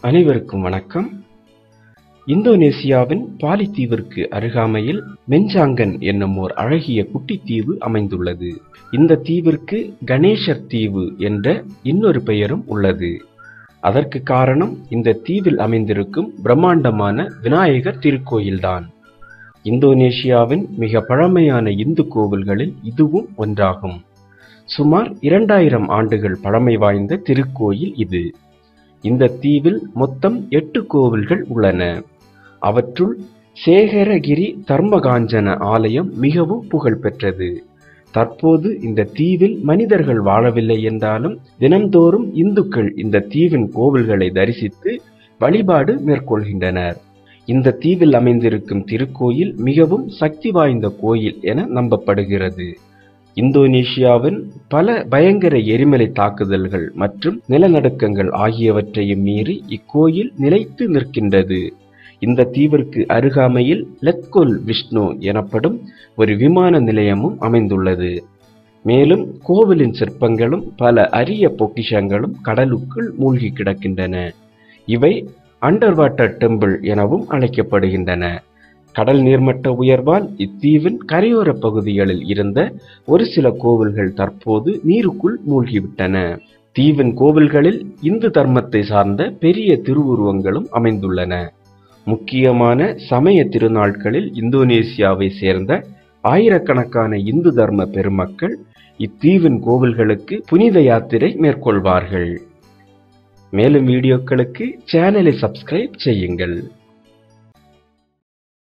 அனைவருக்கும் வணக்கம். இந்தோனேசியாவின் பாலித்தீவிற்கு அருகாமையில் மெஞ்சாங்கன் என்னும் ஓர் அழகிய குட்டித்தீவு அமைந்துள்ளது. இந்த தீவிற்கு கணேசர் தீவு என்ற இன்னொரு பெயரும் உள்ளது. அதற்கு காரணம் இந்த தீவில் அமைந்திருக்கும் பிரம்மாண்டமான விநாயகர் திருக்கோயில்தான். இந்தோனேசியாவின் மிக பழமையான இந்து கோவில்களில் இதுவும் ஒன்றாகும். சுமார் இரண்டாயிரம் ஆண்டுகள் பழமை வாய்ந்த திருக்கோயில் இது. இந்த தீவில் மொத்தம் எட்டு கோவில்கள் உள்ளன. அவற்றுள் சேகரகிரி தர்மகாஞ்சன ஆலயம் மிகவும் புகழ்பெற்றது. தற்போது இந்த தீவில் மனிதர்கள் வாழவில்லை என்றாலும் தினம்தோறும் இந்துக்கள் இந்த தீவின் கோவில்களை தரிசித்து வழிபாடு மேற்கொள்கின்றனர். இந்த தீவில் அமைந்திருக்கும் திருக்கோயில் மிகவும் சக்தி வாய்ந்த கோயில் என நம்பப்படுகிறது. இந்தோனேஷியாவின் பல பயங்கர எரிமலை தாக்குதல்கள் மற்றும் நிலநடுக்கங்கள் ஆகியவற்றையும் மீறி இக்கோயில் நிலைத்து நிற்கின்றது. இந்த தீவிற்கு அருகாமையில் லெத்கோல் விஷ்ணு எனப்படும் ஒரு விமான நிலையமும் அமைந்துள்ளது. மேலும் கோவிலின் சிற்பங்களும் பல அரிய பொக்கிஷங்களும் கடலுக்குள் மூழ்கி கிடக்கின்றன. இவை அண்டர் வாட்டர் டெம்பிள் எனவும் அழைக்கப்படுகின்றன. கடல் நீர்மட்ட உயர்வால் இத்தீவின் கரையோர பகுதிகளில் இருந்த ஒரு சில கோவில்கள் தற்போது நீருக்குள் மூழ்கிவிட்டன. தீவின் கோவில்களில் இந்து தர்மத்தை சார்ந்த பெரிய திருவுருவங்களும் அமைந்துள்ளன. முக்கியமான சமய திருநாட்களில் இந்தோனேசியாவை சேர்ந்த ஆயிரக்கணக்கான இந்து தர்ம பெருமக்கள் இத்தீவின் கோவில்களுக்கு புனித யாத்திரை மேற்கொள்வார்கள். மேலும் வீடியோக்களுக்கு சேனலை சப்ஸ்கிரைப் செய்யுங்கள்.